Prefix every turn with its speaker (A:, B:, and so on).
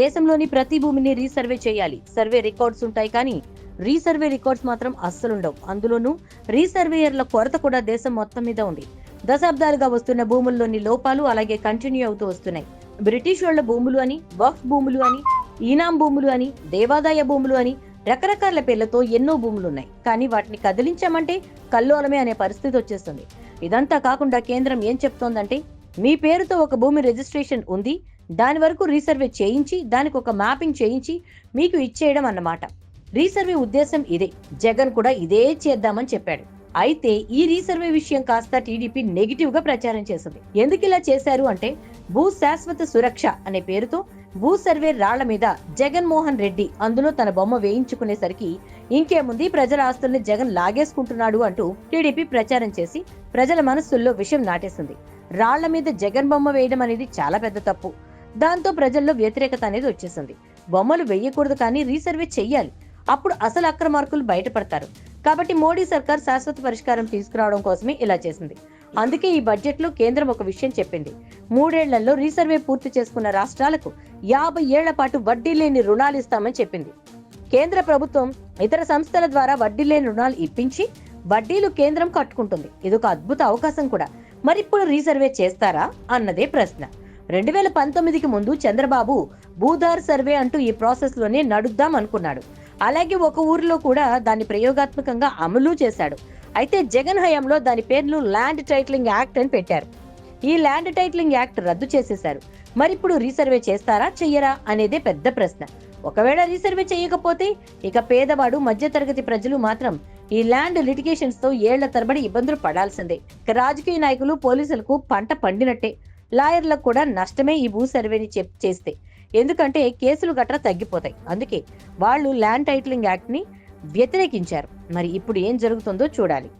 A: దేశంలోని ప్రతి భూమిని రీసర్వే చేయాలి. సర్వే రికార్డ్స్ ఉంటాయి కానీ రీసర్వే రికార్డ్స్ మాత్రం అస్సలుండవు. అందులోనూ రీసర్వేయర్ల కొరత కూడా దేశం మొత్తం మీద ఉంది. దశాబ్దాలుగా వస్తున్న భూముల్లోని లోపాలు అలాగే కంటిన్యూ అవుతూ వస్తున్నాయి. బ్రిటిష్ వాళ్ళ భూములు అని వక్ఫ్ భూములు అని ఈనాం భూములు అని దేవాదాయ భూములు అని రకరకాల పేర్లతో ఎన్నో భూములు ఉన్నాయి కానీ వాటిని కదిలించామంటే కల్లోలమే అనే పరిస్థితి వచ్చేస్తుంది. ఇదంతా కాకుండా కేంద్రం ఏం చెప్తోందంటే మీ పేరుతో ఒక భూమి రిజిస్ట్రేషన్ ఉంది దాని వరకు రీసర్వే చేయించి దానికి ఒక మ్యాపింగ్ చేయించి మీకు ఇచ్చేయడం అన్నమాట. రీసర్వే ఉద్దేశం ఇదే. జగన్ కూడా ఇదే చేద్దామని చెప్పాడు. అయితే ఈ రీసర్వే విషయం కాస్త టీడీపీ నెగిటివ్గా ప్రచారం చేసింది. ఎందుకు ఇలా చేశారు అంటే భూ శాశ్వత సురక్ష అనే పేరుతో భూ సర్వే రాళ్ళ మీద జగన్మోహన్ రెడ్డి అందులో తన బొమ్మ వేయించుకునేసరికి ఇంకేముంది ప్రజల ఆస్తుల్ని జగన్ లాగేసుకుంటున్నాడు అంటూ టీడీపీ ప్రచారం చేసి ప్రజల మనస్సుల్లో విషయం నాటేసింది. రాళ్ళ మీద జగన్ బొమ్మ వేయడం అనేది చాలా పెద్ద తప్పు. దాంతో ప్రజల్లో వ్యతిరేకత అనేది వచ్చేసింది. బొమ్మలు వేయకూడదు కానీ రీసర్వే చెయ్యాలి. అప్పుడు అసలు అక్రమార్కులు బయటపడతారు. కాబట్టి మోడీ సర్కార్ శాశ్వత పరిష్కారం తీసుకురావడం కోసమే ఇలా చేసింది. అందుకే ఈ బడ్జెట్లో కేంద్రం ఒక విషయం చెప్పింది. మూడేళ్ళలో రీసర్వే పూర్తి చేసుకున్న రాష్ట్రాలకు యాభై ఏళ్ళ పాటు వడ్డీ లేని రుణాలు ఇస్తామని చెప్పింది. కేంద్ర ప్రభుత్వం ఇతర సంస్థల ద్వారా వడ్డీ లేని రుణాలు ఇప్పించి వడ్డీలు కేంద్రం కట్టుకుంటుంది. ఇదొక అద్భుత అవకాశం కూడా. మరిప్పుడు రీసర్వే చేస్తారా? అన్నదే ప్రశ్న. రెండు వేల పంతొమ్మిదికి ముందు చంద్రబాబు భూధార్ సర్వే అంటూ ఈ ప్రాసెస్లోనే నడుద్దాం అనుకున్నాడు. అలాగే ఒక ఊరిలో కూడా దాన్ని ప్రయోగాత్మకంగా అమలు చేశాడు. అయితే జగన్ హయాంలో దాని పేర్లు ల్యాండ్ టైటిలింగ్ యాక్ట్ అని పెట్టారు. ఈ ల్యాండ్ టైటిలింగ్ యాక్ట్ రద్దు చేసేశారు. మరిప్పుడు రీసర్వే చేస్తారా చెయ్యరా అనేదే పెద్ద ప్రశ్న. ఒకవేళ రీసర్వే చేయకపోతే ఇక పేదవాడు మధ్యతరగతి ప్రజలు మాత్రం ఈ ల్యాండ్ లిటిగేషన్స్తో ఏళ్ళ తరబడి ఇబ్బందులు పడాల్సిందే. ఇక రాజకీయ నాయకులు పోలీసులకు పంట పండినట్టే. లాయర్లకు కూడా నష్టమే ఈ భూ సర్వేని చెప్ చేస్తే. ఎందుకంటే కేసులు గట్రా తగ్గిపోతాయి. అందుకే వాళ్ళు ల్యాండ్ టైటిలింగ్ యాక్ట్ని వ్యతిరేకించారు. మరి ఇప్పుడు ఏం జరుగుతుందో చూడాలి.